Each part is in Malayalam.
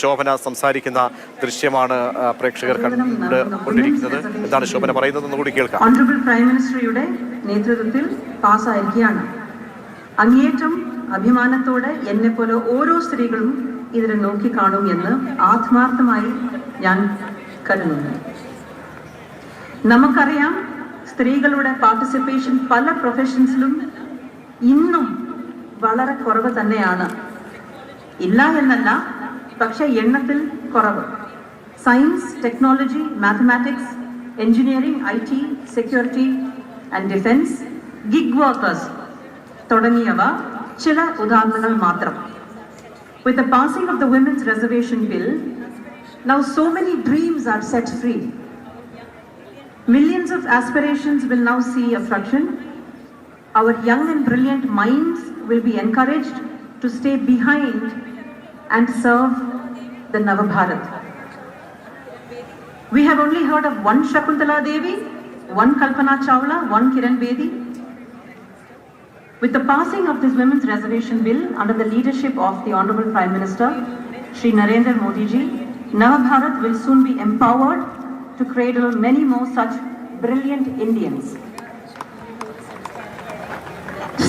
ശോഭന സംസാരിക്കുന്ന ദൃശ്യമാണ് പ്രേക്ഷകർ കണ്ട് കൊണ്ടിരിക്കുന്നത്. എന്താണ് ശോഭന പറയുന്നതെന്ന് കൂടി കേൾക്കാം. ഓണറബിൾ പ്രൈം മിനിസ്റ്ററിയുടെ നേതൃത്വത്തിൽ പാസ്സായിരിക്കുകയാണ്. അങ്ങേറ്റം അഭിമാനത്തോടെ എന്നെ പോലെ ഓരോ സ്ത്രീകളും ഇതിനെ നോക്കിക്കാണും എന്ന് ആത്മാർത്ഥമായി ഞാൻ കരുതുന്നു. നമുക്കറിയാം സ്ത്രീകളുടെ പാർട്ടിസിപ്പേഷൻ പല പ്രൊഫഷൻസിലും ഇന്നും വളരെ കുറവ് തന്നെയാണ്. ഇല്ല എന്നല്ല പക്ഷെ എണ്ണത്തിൽ കുറവ് science technology mathematics engineering I T security and defence gig workers തുടങ്ങിയവ ചില ഉദാഹരണങ്ങൾ മാത്രം With the passing of the Women's Reservation Bill, now so many dreams are set free. Millions of aspirations will now see a fraction. Our young and brilliant minds will be encouraged to stay behind and serve the Navabharat. We have only heard of one Shakuntala Devi, one Kalpana Chawla, one Kiran Bedi. With the passing of this Women's Reservation Bill under the leadership of the Honorable Prime Minister, Shri Narendra Modi ji, Navabharat will soon be empowered to cradle many more such brilliant Indians.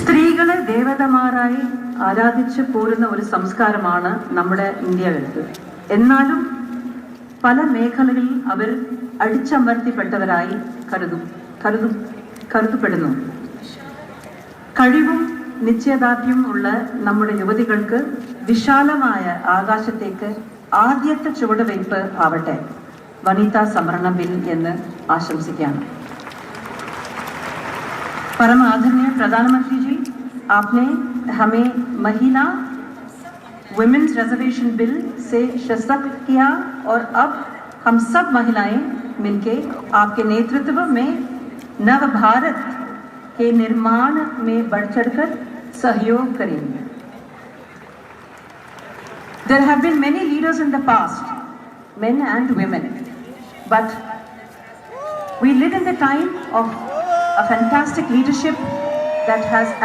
സ്ത്രീകളെ ദേവതമാരായി ആരാധിച്ചു പോരുന്ന ഒരു സംസ്കാരമാണ് നമ്മുടെ ഇന്ത്യയിലുള്ളത് എന്നാലും പല മേഖലകളിൽ അവർ അടിച്ചമർത്തിപ്പെട്ടവരായി കരുതും കരുതും കരുതപ്പെടുന്നു. കഴിവും നിശ്ചയദാർഢ്യവും ഉള്ള നമ്മുടെ യുവതികൾക്ക് വിശാലമായ ആകാശത്തേക്ക് ആദ്യത്തെ ചുവടുവയ്പ് ആവട്ടെ. വനിതാ സംവരണ ബിൽ എന്ന് ആശംസിക്കുകയാണ്. പരമാധന്യ പ്രധാനമന്ത്രിജി आपने हमें महिला वुमेन्स रिजर्वेशन बिल से सशक्त किया और अब हम सब महिलाएँ मिलके आपके नेतृत्व में नव भारत के निर्माण में बढ़ चढ़कर सहयोग करेंगे There have been many leaders in the past, men and women, but we live in the time of a fantastic leadership that has